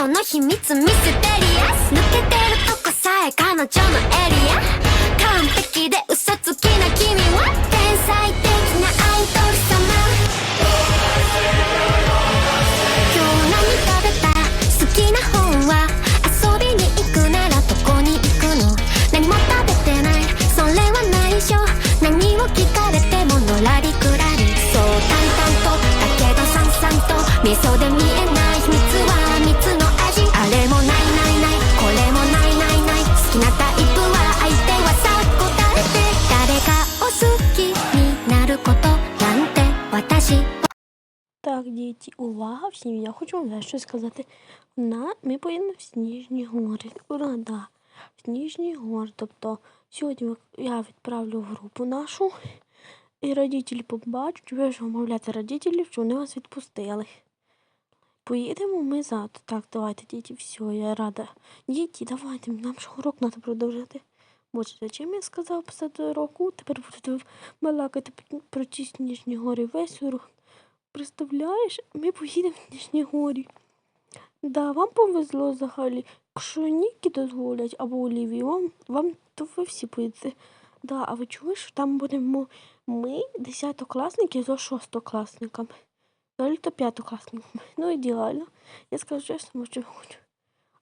その秘密ミステリアス抜けてるとこさえ彼女のエリア。完璧で嘘つきな君は。天才的なアイドル様。今日何食べた？好きな本は遊びに行くならどこに行くの？何も食べてない。それは内緒。何を聞かれてものらりくらり。そう淡々と。だけどさんさんと。味噌で Так, діти, увага всім. Я хочу вам дещо сказати. На, ми поїдемо в Сніжні гори. Ура, да. В Сніжні гори. Тобто сьогодні я відправлю в групу нашу. І родителі побачать, ви ж умовляти родителів, що вони вас відпустили. Поїдемо ми завтра. Так, давайте, діти, все, я рада. Діти, давайте, нам ж урок треба продовжити. Боже, зачем я сказав писати уроку? Тепер будете балакати про ті сніжні гори весь урок. Представляєш, ми поїдемо в Ніжні горі. Да, вам повезло взагалі. Якщо Нікі дозволять або Олівії, вам, вам то ви всі поїдете. Да, а ви чули, там будемо ми, десятокласники, з шостокласниками. Далі то п'ятокласниками. Ну, ідеально. Я скажу чесно, що хочу.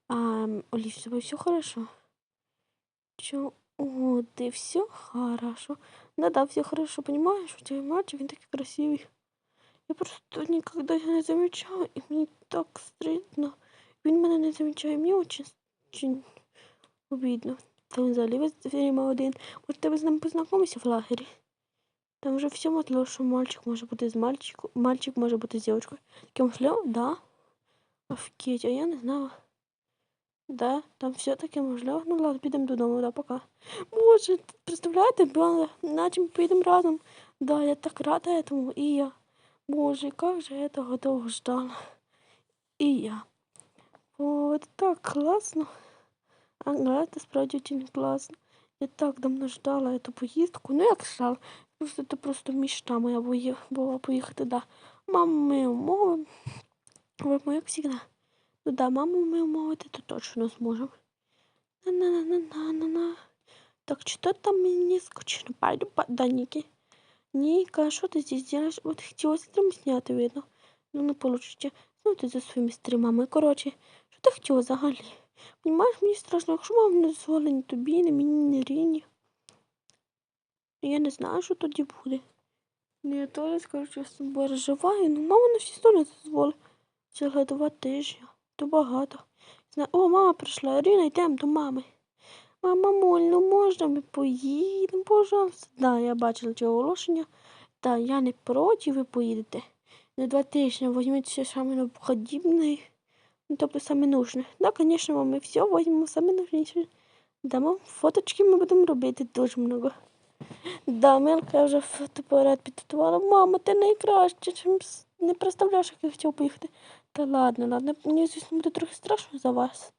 А, Олів, все хорошо? Чо? О, ти все хорошо. Да-да, все хорошо, понимаешь? У тебя мальчик, він такий красивий. Я просто никогда его не замечала, и мне так стыдно. Він мене не замічає, мені очень, очень обідно. Та він взагалі весь один. Може, тебе з ним познайомишся в лагері? Там вже все можливо, що мальчик може бути з мальчиком, мальчик може бути з дівчинкою. Таке можливо? Да. Офігеть, а я не знала. Да, там все таки можливо. Ну ладно, підемо додому, да, пока. Боже, представляєте, ба, наче ми поїдемо разом. Да, я так рада этому, і я. Боже, как же я этого долго ждала. И я. Вот так классно. Ага, это справді очень классно. Я так давно ждала эту поїздку. Ну, як ждала. Просто це просто мечта моя бої- була поїхати, да. Маму ми умовимо. Будемо, як завжди. Ну да, маму ми умовити, то точно зможемо. На-на-на-на-на-на-на. Так, что там мне скучно? Пойду по Данике. Ника, что ты здесь делаешь? Вот хотела стрим снять, видно. Ну, не получится. Ну, ти за своїми стрімами. Коротше, що ти хотіла взагалі? Понімаєш, мені страшно, якщо мама не дозволить ні тобі, ні мені, ні Ріні. Я не знаю, що тоді буде. Ну, я теж скажу, я переживаю, ну мама на всі сторони дозволить. Цілих два тижні. То багато. О, мама прийшла. Ріна, йдемо до мами. Мама, моль, ну можна ми поїдемо, пожалуйста. Да, я бачила ці оголошення. Да, я не проти, ви поїдете. На два тижні візьміть все саме необхідне. Ну, тобто саме нужне. Да, звісно, ми все візьмемо саме нужніше. Да, мам, фоточки ми будемо робити дуже много. Да, Мелка вже фотоапарат підготувала. Мама, ти найкраща. Чим не представляєш, як я хотів поїхати. Та ладно, ладно. Мені, звісно, буде трохи страшно за вас.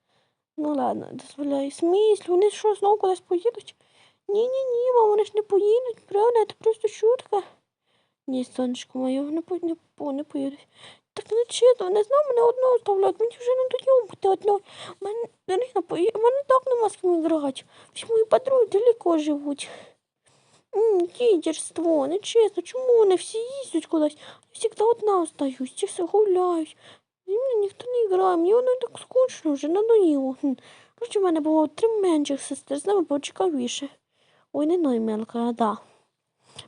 Ну ладно, дозволяю. Сміслю, вони що, знову кудись поїдуть? Ні-ні-ні, мама, вони ж не поїдуть, правда? Це просто шутка. Ні, сонечко моє, вони по- не, по- не поїдуть. Так не чесно, вони знову мене одного оставляють. Мені вже не бути одного. Мене, Дарина, поїде, мене так нема з ким грати. Всі мої подруги далеко живуть. М, Лідерство, нечесно, чому вони всі їздять кудись? Я одна остаюсь, всі гуляють. Зі ніхто не грає, мені воно так скучно вже, надоїло. Короче, в мене було три менших сестер, з ними було цікавіше. Ой, не ной мелка, а да.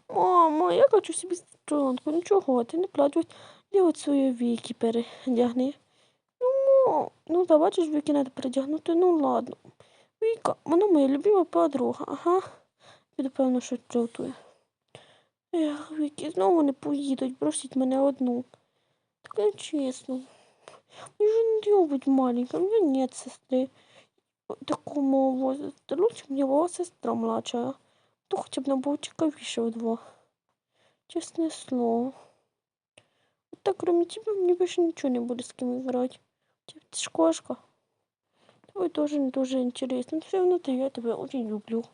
Мамо, я хочу собі сестренку, ну чого, ти не плач, ось я от свої віки передягни. Ну, ну да, бачиш, віки треба передягнути, ну ладно. Віка, вона моя любима подруга, ага. Піду, певно, що жартує. Ех, Віки, знову не поїдуть, бросить мене одну. Так чесно Мне же не любить маленькая, у меня нет сестры такого возраста. Лучше мне была сестра младшая. То хотя бы на было цікавіше вдвох. Честное слово. Вот так, кроме тебя, мне больше ничего не будет с кем играть. Ты ж кошка. Тобой тоже не дуже интересно. Но все равно -то я тебя очень люблю.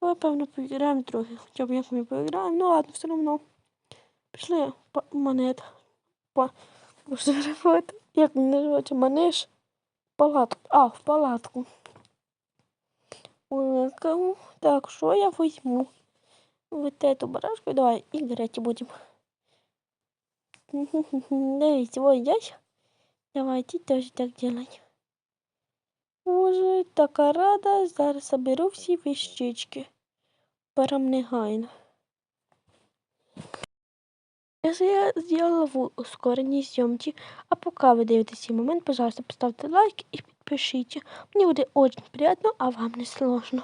Давай, певно, поиграем трохи. Хотя бы як ми поиграем. Ну ладно, все равно. Пішли по монет. По... Ребята. Як він називається? Манеж? палатку. А, в палатку. Так, що я візьму? Вот эту барашку. Давай, играть будем. Дивись, вот здесь. Давайте тоже так делать. Боже, така рада. Зараз соберу всі вещички. Прям негайно. Якщо я зробила в ускореній зйомці, а поки ви дивитесь цей момент, пожалуйста, поставте лайк і підпишіться. Мені буде дуже приємно, а вам не сложно.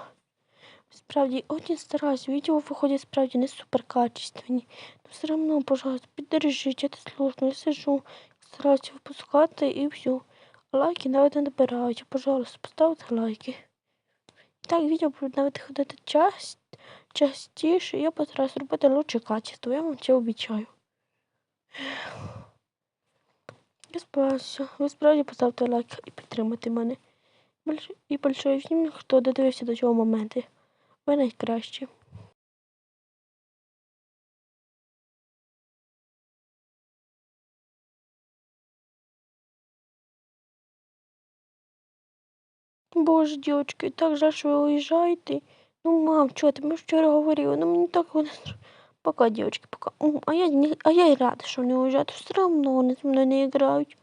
Справді, очень стараюсь. Відео виходять справді не супер качественні. Но все одно, пожалуйста, піддержіть, це сложно. Я сижу, стараюся випускати і все. Лайки навіть не набираються. Пожалуйста, поставте лайки. Так, відео будуть навіть ходити час, частіше, я постараюсь робити лучше качество, я вам це обіцяю. Я сподіваюся, ви справді поставте лайк і підтримайте мене. І большое всім, хто додивився до цього моменту. Ви найкращі. Боже, дівчатки, так жаль, що ви уїжджаєте. Ну, мам, чого ти? Ми вчора говорили, ну мені так вони. Пока, дівчатки, пока. М, А я, не, а я і рада, що вони уїжджають. Все одно вони зі мною не грають.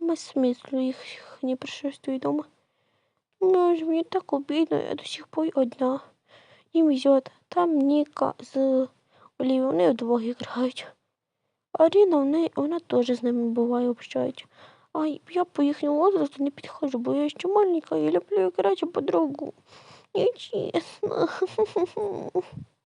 Нема смислу їх не присутствує дома. Ж мені так обідно, я до сих пор одна. Їм везет. Там Ніка з Олівією, вони вдвох грають. А Ріна, в вона теж з ними буває общається. А я по їхньому возрасту не підходжу, бо я ще маленька і люблю грати по-другому. Нечесно.